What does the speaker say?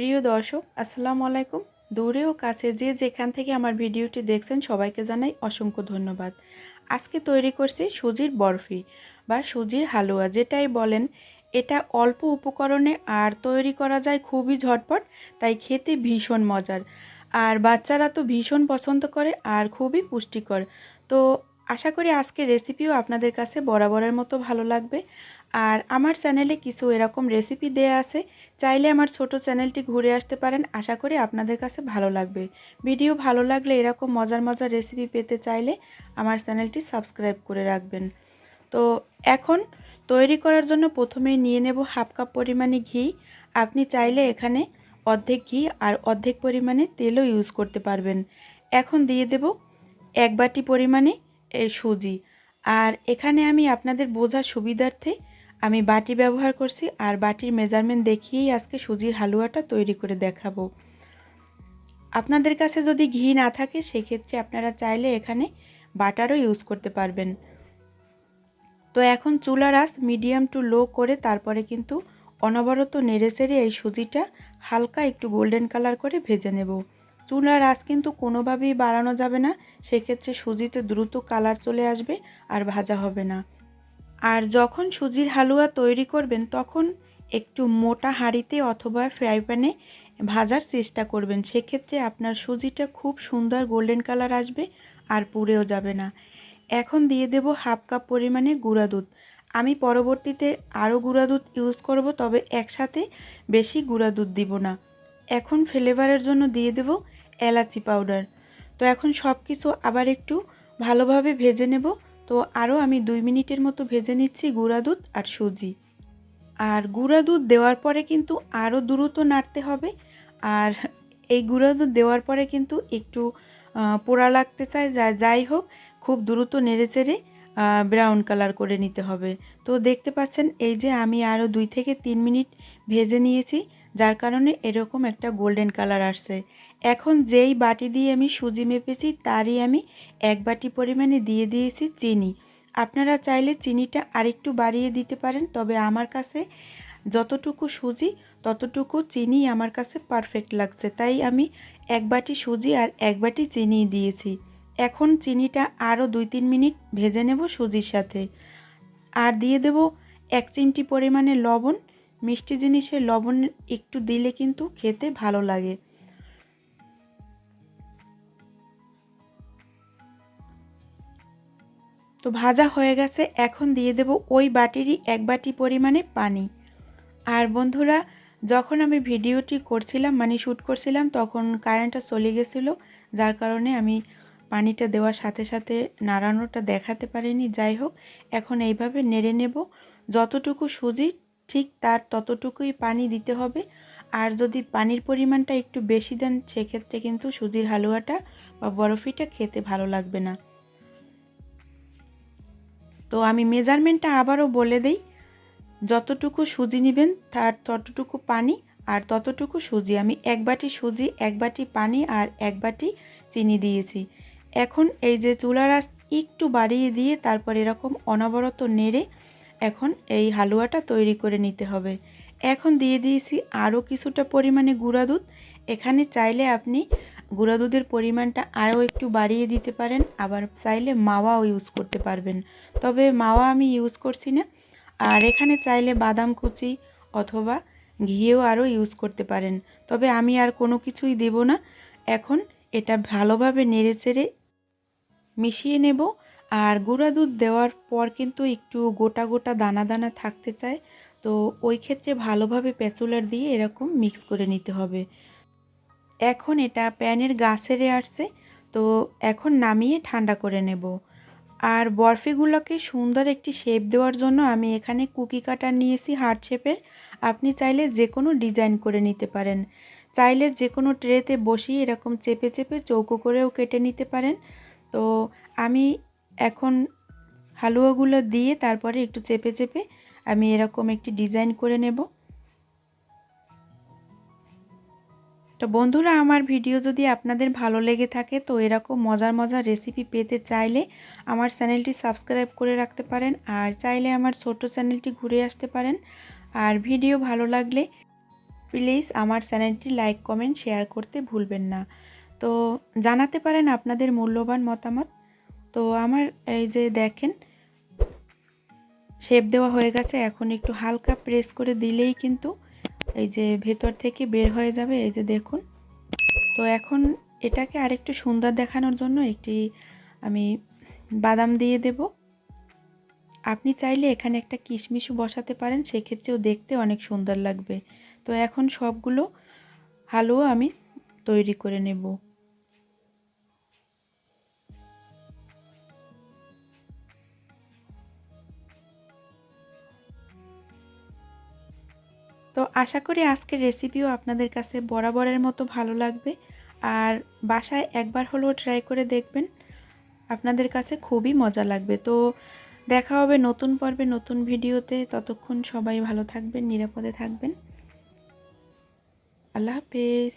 প্রিয় দর্শক, আসসালামু আলাইকুম। দূরে ও কাছে যে যেখান থেকে আমার ভিডিওটি দেখছেন, সবাইকে জানাই অসংখ্য ধন্যবাদ। আজকে তৈরি করছি সুজির বরফি বা সুজির হালুয়া, যেটাই বলেন। এটা অল্প উপকরণে আর তৈরি করা যায় খুবই ঝটপট, তাই খেতে ভীষণ মজার। আর বাচ্চারা তো ভীষণ পছন্দ করে আর খুবই পুষ্টিকর। তো আশা করি আজকের রেসিপিও আপনাদের কাছে বরাবরের মতো ভালো লাগবে। আর আমার চ্যানেলে কিছু এরকম রেসিপি দেয়া আছে, চাইলে আমার ছোট চ্যানেলটি ঘুরে আসতে পারেন, আশা করি আপনাদের কাছে ভালো লাগবে। ভিডিও ভালো লাগলে, এরকম মজার মজার রেসিপি পেতে চাইলে আমার চ্যানেলটি সাবস্ক্রাইব করে রাখবেন। তো এখন তৈরি করার জন্য প্রথমেই নিয়ে নেব হাফ কাপ পরিমাণে ঘি। আপনি চাইলে এখানে অর্ধেক ঘি আর অর্ধেক পরিমাণে তেলও ইউজ করতে পারবেন। এখন দিয়ে দেব এক বাটি পরিমাণে সুজি। আর এখানে আমি আপনাদের বোঝার সুবিধার্থে আমি বাটি ব্যবহার করছি আর বাটির মেজারমেন্ট দেখিয়েই আজকে সুজির হালুয়াটা তৈরি করে দেখাবো। আপনাদের কাছে যদি ঘি না থাকে, সেক্ষেত্রে আপনারা চাইলে এখানে বাটারও ইউজ করতে পারবেন। তো এখন চুলার আস মিডিয়াম টু লো করে তারপরে কিন্তু অনবরত নেড়ে চেড়ে এই সুজিটা হালকা একটু গোল্ডেন কালার করে ভেজে নেব। চুলার আঁচ কিন্তু কোনোভাবেই বাড়ানো যাবে না। সেক্ষেত্রে সুজিতে দ্রুত কালার চলে আসবে আর ভাজা হবে না। আর যখন সুজির হালুয়া তৈরি করবেন, তখন একটু মোটা হাঁড়িতে অথবা ফ্রাই প্যানে ভাজার চেষ্টা করবেন। সেক্ষেত্রে আপনার সুজিটা খুব সুন্দর গোল্ডেন কালার আসবে আর পুড়েও যাবে না। এখন দিয়ে দেব হাফ কাপ পরিমাণে গুঁড়া দুধ। আমি পরবর্তীতে আরও গুঁড়া দুধ ইউজ করব, তবে একসাথে বেশি গুঁড়া দুধ দিব না। এখন ফ্লেভারের জন্য দিয়ে দেব এলাচি পাউডার তো এখন সব কিছু আবার একটু ভালোভাবে ভেজে নেব। তো আরও আমি দুই মিনিটের মতো ভেজে নিচ্ছি গুঁড়া দুধ আর সুজি। আর গুঁড়া দুধ দেওয়ার পরে কিন্তু আরও দ্রুত নাড়তে হবে। আর এই গুঁড়া দুধ দেওয়ার পরে কিন্তু একটু পোড়া লাগতে চায়, যা, যাই হোক, খুব দ্রুত নেড়ে চেড়ে ব্রাউন কালার করে নিতে হবে। তো দেখতে পাচ্ছেন, এই যে আমি আরও দুই থেকে তিন মিনিট ভেজে নিয়েছি। যার কারণে এরকম একটা গোল্ডেন কালার আসছে। এখন যেই বাটি দিয়ে আমি সুজি মেপেছি, তারই আমি এক বাটি পরিমাণে দিয়ে দিয়েছি চিনি। আপনারা চাইলে চিনিটা আরেকটু বাড়িয়ে দিতে পারেন, তবে আমার কাছে যতটুকু সুজি, ততটুকু চিনি আমার কাছে পারফেক্ট লাগছে। তাই আমি এক বাটি সুজি আর এক বাটি চিনি দিয়েছি। এখন চিনিটা আরও দুই তিন মিনিট ভেজে নেব সুজির সাথে। আর দিয়ে দেব এক চিমটি পরিমাণে লবণ। মিষ্টি জিনিসে লবণ একটু দিলে কিন্তু খেতে ভালো লাগে। তো ভাজা হয়ে গেছে, এখন দিয়ে দেব ওই বাটিরই এক বাটি পরিমাণে পানি। আর বন্ধুরা, যখন আমি ভিডিওটি করছিলাম মানে শ্যুট করছিলাম, তখন কারেন্টটা চলে গেছিল, যার কারণে আমি পানিটা দেওয়ার সাথে সাথে নাড়ানোটা দেখাতে পারিনি। যাই হোক, এখন এইভাবে নেড়ে নেব। যতটুকু সুজি ঠিক তার ততটুকুই পানি দিতে হবে। আর যদি পানির পরিমাণটা একটু বেশি দেন, সেক্ষেত্রে কিন্তু সুজির হালুয়াটা বা বরফিটা খেতে ভালো লাগবে না। তো আমি মেজারমেন্টটা আবারও বলে দেই, যতটুকু সুজি নেবেন তার ততটুকু পানি আর ততটুকু সুজি। আমি এক বাটি সুজি, এক বাটি পানি আর এক বাটি চিনি দিয়েছি। এখন এই যে চুলার আস একটু বাড়িয়ে দিয়ে তারপর এরকম অনবরত নেড়ে এখন এই হালুয়াটা তৈরি করে নিতে হবে। এখন দিয়ে দিয়েছি আরও কিছুটা পরিমাণে গুঁড়া দুধ। এখানে চাইলে আপনি গুঁড়া দুধের পরিমাণটা আরও একটু বাড়িয়ে দিতে পারেন, আবার চাইলে মাওয়াও ইউজ করতে পারবেন। তবে মাওয়া আমি ইউজ করছি না। আর এখানে চাইলে বাদাম কুচি অথবা ঘিয়েও আরও ইউজ করতে পারেন। তবে আমি আর কোনো কিছুই দেব না। এখন এটা ভালোভাবে নেড়ে চেড়ে মিশিয়ে নেব। আর গুঁড়া দুধ দেওয়ার পর কিন্তু একটু গোটা গোটা দানা দানা থাকতে চায়, তো ওই ক্ষেত্রে ভালোভাবে প্যাচুলার দিয়ে এরকম মিক্স করে নিতে হবে। এখন এটা প্যানের গা ছেড়ে আসছে তো এখন নামিয়ে ঠান্ডা করে নেব। আর বরফিগুলোকে সুন্দর একটি শেপ দেওয়ার জন্য আমি এখানে কুকি কাটার নিয়েছি হার্ট শেপের। আপনি চাইলে যে কোনো ডিজাইন করে নিতে পারেন। চাইলে যে কোনো ট্রেতে বসিয়ে এরকম চেপে চেপে চৌকো করেও কেটে নিতে পারেন। তো আমি এখন হালুয়াগুলো দিয়ে তারপরে একটু চেপে চেপে আমি এরকম একটি ডিজাইন করে নেব। তো বন্ধুরা, আমার ভিডিও যদি আপনাদের ভালো লেগে থাকে, তো এরকম মজার মজার রেসিপি পেতে চাইলে আমার চ্যানেলটি সাবস্ক্রাইব করে রাখতে পারেন আর চাইলে আমার ছোট চ্যানেলটি ঘুরে আসতে পারেন। আর ভিডিও ভালো লাগলে প্লিজ আমার চ্যানেলটি লাইক কমেন্ট শেয়ার করতে ভুলবেন না। তো জানাতে পারেন আপনাদের মূল্যবান মতামত। তো আমার এই যে দেখেন শেপ দেওয়া হয়ে গেছে। এখন একটু হালকা প্রেস করে দিলেই কিন্তু এই যে ভেতর থেকে বের হয়ে যাবে। এই যে দেখুন, তো এখন এটাকে আরেকটু সুন্দর দেখানোর জন্য একটি আমি বাদাম দিয়ে দেব। আপনি চাইলে এখানে একটা কিশমিশও বসাতে পারেন, সেক্ষেত্রেও দেখতে অনেক সুন্দর লাগবে। তো এখন সবগুলো হালুয়া আমি তৈরি করে নেব। তো আশা করি আজকের রেসিপিও আপনাদের কাছে বরাবরের মতো ভালো লাগবে। আর বাসায় একবার হলেও ট্রাই করে দেখবেন, আপনাদের কাছে খুবই মজা লাগবে। তো দেখা হবে নতুন পর্বে, নতুন ভিডিওতে। ততক্ষণ সবাই ভালো থাকবেন, নিরাপদে থাকবেন। আল্লাহ হাফেজ।